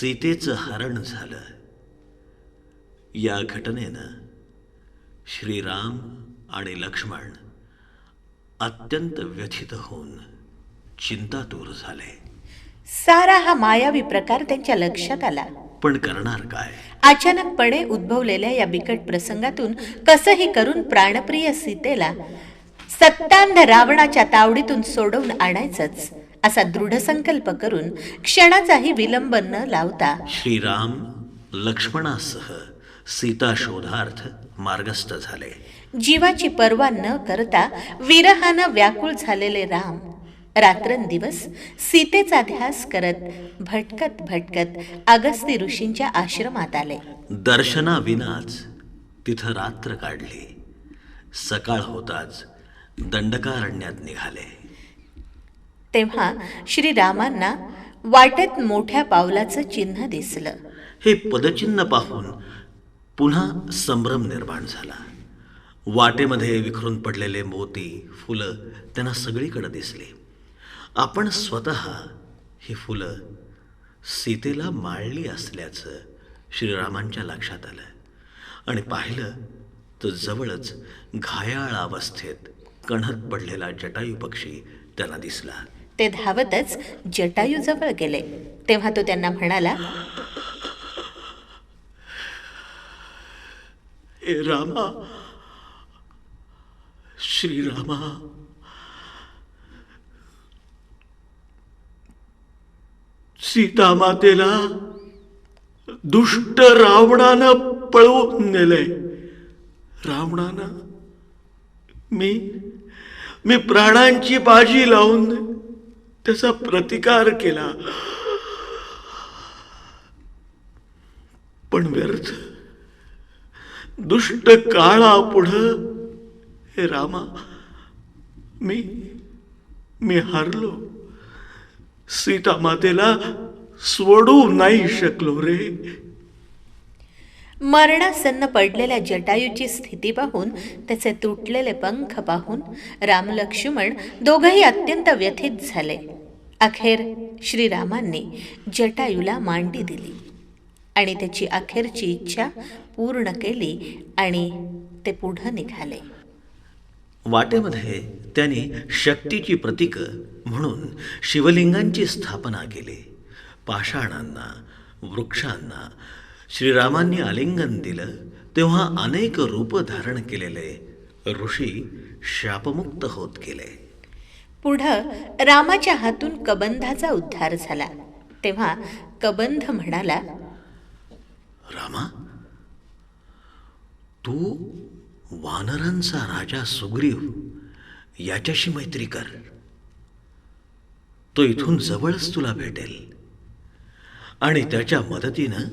सीतेचं हरण झालं. या घटनेनं श्रीराम आणि लक्ष्मण अत्यंत व्यथित होऊन चिंतातूर झाले. सारा हा मायावी प्रकार त्यांच्या लक्षात आला. पण करणार काय? अचानकपणे उद्भवलेल्या या बिकट प्रसंगातून कसंही करून प्राणप्रिय सीतेला सत्तांध रावणाच्या तावडीतून सोडवून आणायचंच. असा दृढ संकल्प करून क्षणाचाही विलंब न लावता श्रीराम लक्ष्मणासह सीता शोधार्थ मार्गस्थ झाले. जीवाची पर्वा न करता विरहानं व्याकुळ झालेले राम रात्रंदिवस सीतेचा ध्यास करत भटकत भटकत अगस्ती ऋषींच्या आश्रमात आले. दर्शनाविनाच तिथं रात्र काढली. सकाळ होताच दंडकारण्यात निघाले. तेव्हा श्रीरामांना वाटेत मोठ्या पावलाचं चिन्ह दिसलं. हे पदचिन्ह पाहून पुन्हा संभ्रम निर्माण झाला. वाटेमध्ये विखरून पडलेले मोती फुलं त्यांना सगळीकडे दिसली. आपण स्वतः ही फुलं सीतेला माळली असल्याचं श्रीरामांच्या लक्षात आलं आणि पाहिलं तर जवळच घायाळ अवस्थेत कणत पडलेला जटायू पक्षी त्यांना दिसला. ते धावतच जटायूजवळ गेले. तेव्हा तो त्यांना म्हणाला ए रामा श्रीरामा सीतामातेला दुष्ट रावणानं पळवून नेलंय. रावणानं मी मी प्राणांची बाजी लावून त्याचा प्रतिकार केला. पण व्यर्थ. दुष्ट काळा पुढं. हे रामा मी मी हारलो. सीता मातेला सोडू नाही शकलो रे. मरणासन्न पडलेल्या जटायूची स्थिती पाहून त्याचे तुटलेले पंख पाहून रामलक्ष्मण दोघंही अत्यंत व्यथित झाले. अखेर श्रीरामांनी जटायूला मांडी दिली. आणि त्याची अखेरची इच्छा पूर्ण केली आणि ते पुढं निघाले. वाटेमध्ये त्याने शक्तीची प्रतीक म्हणून शिवलिंगांची स्थापना केली. पाषाणांना वृक्षांना श्रीरामांनी आलिंगन दिलं तेव्हा अनेक रूप धारण केलेले ऋषी शापमुक्त होत गेले. पुढं रामाच्या हातून कबंधाचा उद्धार झाला. तेव्हा कबंध म्हणाला रामा तू वानरांचा राजा सुग्रीव याच्याशी मैत्री कर. तो इथून जवळच तुला भेटेल. आणि त्याच्या मदतीनं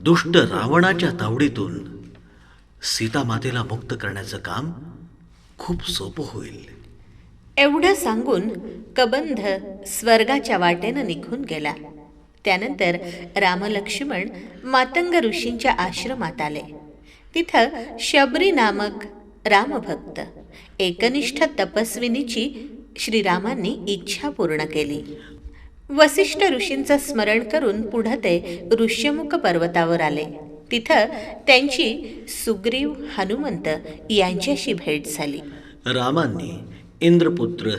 दुष्ट रावणाच्या तावडीतून सीतामातेला मुक्त करण्याचं काम खूप सोपं होईल. एवढं सांगून कबंध स्वर्गाच्या वाटेनं निघून गेला. त्यानंतर रामलक्ष्मण मातंग ऋषींच्या आश्रमात आले. तिथं शबरी नामक रामभक्त एकनिष्ठ तपस्विनीची श्रीरामांनी इच्छा पूर्ण केली. वसिष्ठ ऋषींचं स्मरण करून पुढं ते ऋष्यमुख पर्वतावर आले. तिथं त्यांची सुग्रीव हनुमंत यांच्याशी भेट झाली. रामांनी इंद्रपुत्र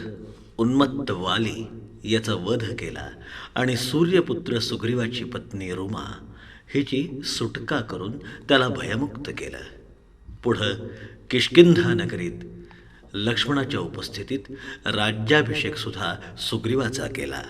उन्मत्त वाली याचा वध केला आणि सूर्यपुत्र सुग्रीवाची पत्नी रुमा हिची सुटका करून त्याला भयमुक्त केलं. पुढं किष्किंधा नगरीत लक्ष्मणाच्या उपस्थितीत राज्याभिषेक सुद्धा सुग्रीवाचा केला.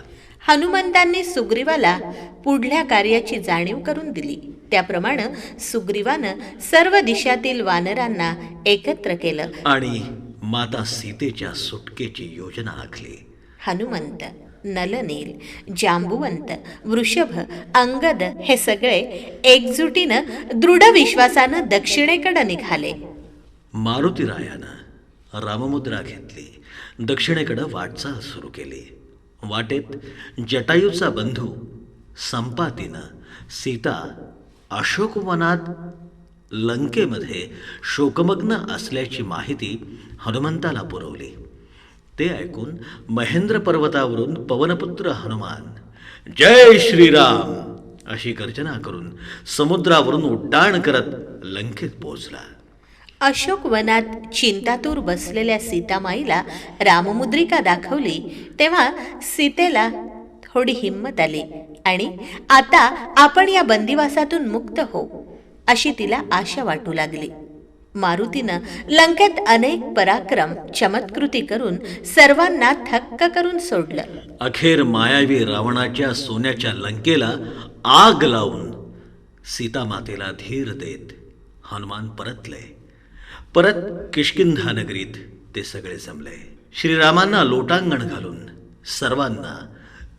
हनुमंतांनी सुग्रीवाला पुढल्या कार्याची जाणीव करून दिली. त्याप्रमाणे सुग्रीवानं सर्व दिशातील वानरांना एकत्र केलं. आणि माता सीतेच्या सुटकेची योजना आखली. हनुमंत नलनील जांबुवंत वृषभ अंगद हे सगळे एकजुटीनं दृढ विश्वासानं दक्षिणेकडे निघाले. मारुतीरायानं राममुद्रा घेतली. दक्षिणेकडं वाटचाल सुरू केली. वाटेत जटायूचा बंधू संपातीनं सीता अशोकवनात लंकेमध्ये शोकमग्न असल्याची माहिती हनुमंताला पुरवली. ते ऐकून महेंद्र पर्वतावरून पवनपुत्र हनुमान जय श्रीराम अशी गर्जना करून समुद्रावरून उड्डाण करत लंकेत पोहोचला. अशोक वनात चिंतातूर बसलेल्या सीतामाईला राममुद्रिका दाखवली तेव्हा सीतेला थोडी हिंमत आली आणि आता आपण या बंदिवासातून मुक्त हो अशी तिला आशा वाटू लागली. मारुतीनं लंकेत अनेक पराक्रम चमत्कृती करून सर्वांना थक्क करून सोडलं. अखेर मायावी रावणाच्या सोन्याच्या लंकेला आग लावून सीतामातेला धीर देत हनुमान परतले. परत किष्किंधा नगरीत ते सगळे जमले. श्रीरामांना लोटांगण घालून सर्वांना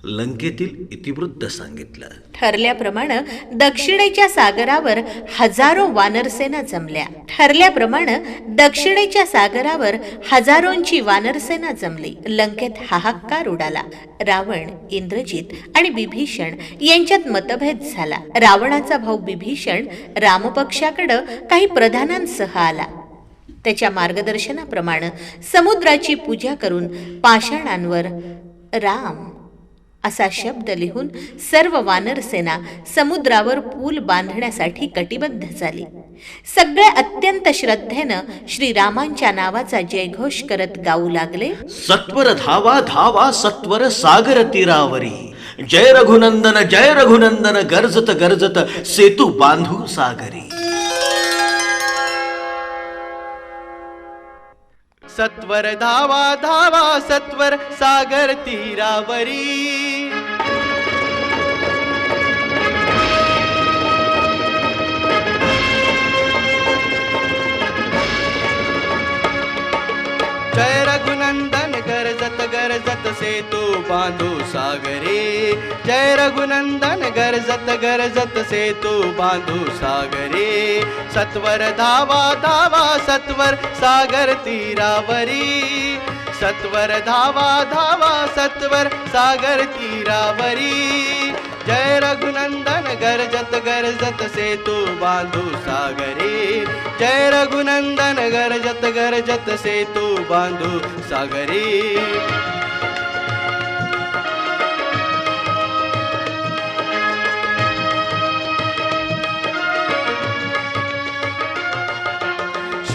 लंकेतील इतिवृत्त सांगितलं. ठरल्याप्रमाणे दक्षिणेच्या सागरावर हजारो वानरसेना जमल्या. ठरल्याप्रमाणे दक्षिणेच्या सागरावर हजारोंची वानरसेना जमली. लंकेत हाहाकार उडाला. रावण इंद्रजित आणि बिभीषण यांच्यात मतभेद झाला. रावणाचा भाऊ बिभीषण रामपक्षाकडं काही प्रधानांसह आला. त्याच्या मार्गदर्शनाप्रमाणे समुद्राची पूजा करून पाषाणांवर राम असा शब्द लिहून सर्व वानरसेना समुद्रावर पूल बांधण्यासाठी कटिबद्ध झाली. सगळे अत्यंत श्रद्धेनं श्रीरामांच्या नावाचा जयघोष करत गाऊ लागले. सत्वर धावा धावा सत्वर सागर तीरावरी. जय रघुनंदन जय रघुनंदन गरजत गरजत सेतू बांधू सागरी. सत्वर धावा धावा सत्वर सागर तीरावरी. जय रघुनंदन गरजत गरजत सेतू बांधू सागरे। जय रघुनंदन गरजत गरजत सेतू बांधू सागरे। सत्वर धावा धावा सत्वर सागर तीरावरी। सत्वर धावा धावा सत्वर सागर तीरावरी जय रघुनंदन गरजत गरजत सेतू बांधू सागरे। जय रघुनंदन गरजत गरजत सेतू बांधू सागरे।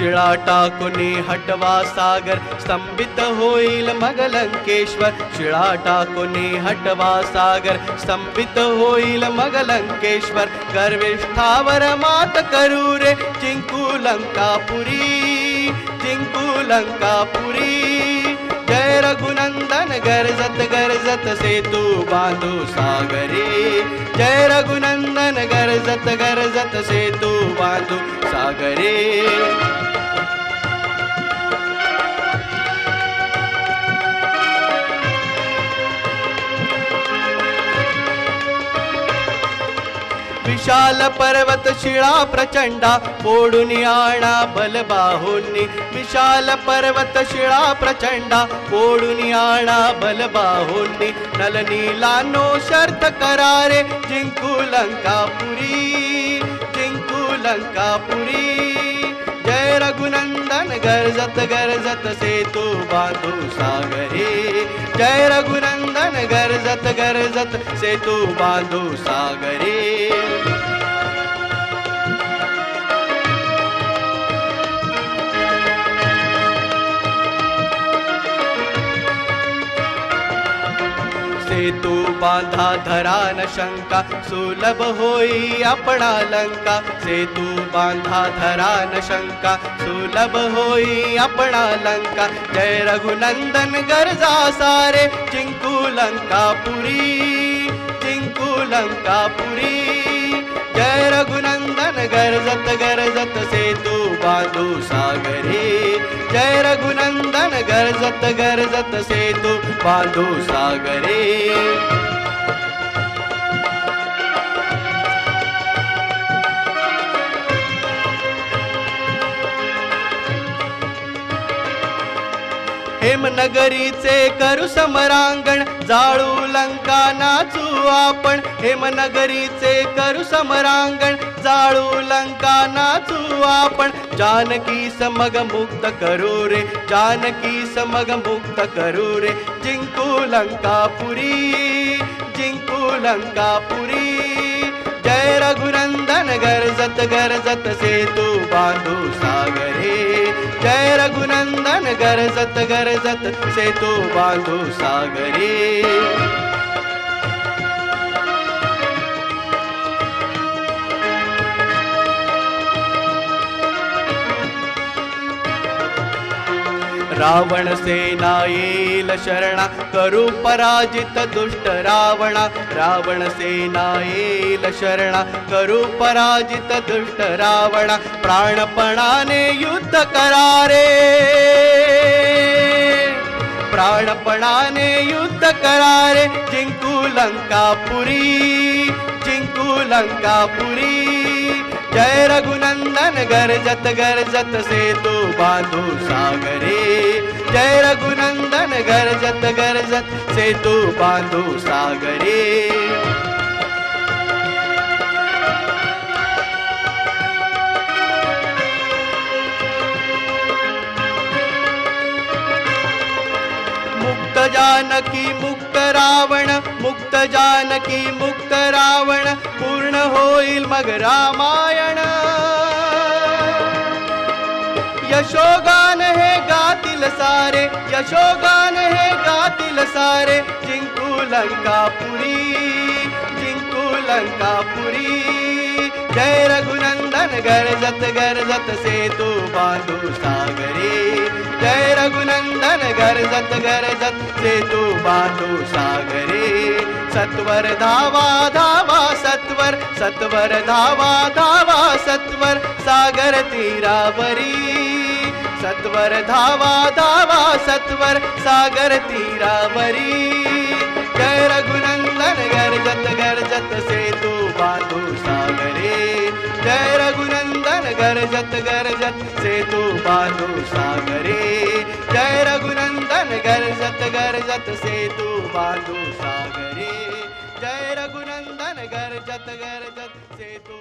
शिळा टाकुनी हटवा सागर स्तंभित होईल मग लंकेश्वर शिळा टाकुनी हटवा सागर स्तंभित होईल मग लंकेश्वर गर्विष्ठावर मात करू रे जिंकू लंकापुरी जिंकू लंकापुरी जय रघुनंदन गरजत गरजत सेतू बांधू सागरी. जय रघुनंदन गरजत गरजत सेतू बांधू सागरे. विशाल पर्वत शिळा प्रचंडा ओढून आणा बलबाहूंनी विशाल पर्वत शिळा प्रचंडा ओढून आणा बलबाहूंनी नलनीलानो शर्त करारे जिंकू लंकापुरी. जिंकू लंकापुरी. जय रघुनंदन गरजत गरजत सेतू बांधू सागरे. जय रघुनंदन गरजत गरजत सेतू बांधू सागरे. सेतू बांधा धरा न शंका, सुलभ होई आपणा लंका। सेतू बांधा धरा न शंका, सुलभ होई आपणा लंका। जय रघुनंदन गरजा सारे, जिंकू लंकापुरी जिंकू लंकापुरी। जय रघुनंदन गरजत गरजत सेतू बांधू सागरे जय गरजत गरजत से सेतू बांधू सागरे. हेमनगरीचे करू समरांगण. जाळू लंका नाचू आपण. हेमनगरीचे करू समरांगण. जाळू लंका नाचू आपण. जानकी समग मुक्त करू रे. जानकी समग मुक्त करू रे. जिंकू लंकापुरी जिंकू लंकापुरी जय रघुनंदन गरजत गरजत सेतू बांधू सागर. गरजत गरजत सेतू बांधू सागरी. रावण सेना येईल शरणा करू पराजित दुष्ट रावणा. रावण सेना येईल शरणा करू पराजित दुष्ट रावणा. प्राणपणाने युद्ध करारे. प्राणपणाने युद्ध करारे. जिंकू लंकापुरी जिंकू लंकापुरी. जय रघुनंदन गरजत गरजत सेतू बांधू सागरे. गरजत गरजत सेतू बांधू सागरे. मुक्त जानकी मुक्त रावण मुक्त जानकी मुक्त रावण पूर्ण होईल मग रामायण. यशोगा गातील सारे, यशोगान हे गातील सारे। जिंकू लंकापुरी जिंकू लंकापुरी जय रघुनंदन, गरजत गरजत सेतू बांधू सागरे। जय रघुनंदन, गरजत गरजत सेतू बांधू सागरे। सत्वर धावा धावा, सत्वर। सत्वर धावा धावा, सत्वर। सागर तीरावरी। सत्वर धावा धावा सत्वर सागर तीरावरी. जय रघुनंदन गरजत गरजत सेतू बांधू सागरे. जय रघुनंदन गरजत गरजत सेतू बांधू सागरे. जय रघुनंदन गरजत गरजत सेतू बांधू सागरे. जय रघुनंदन गरजत गरजत सेतू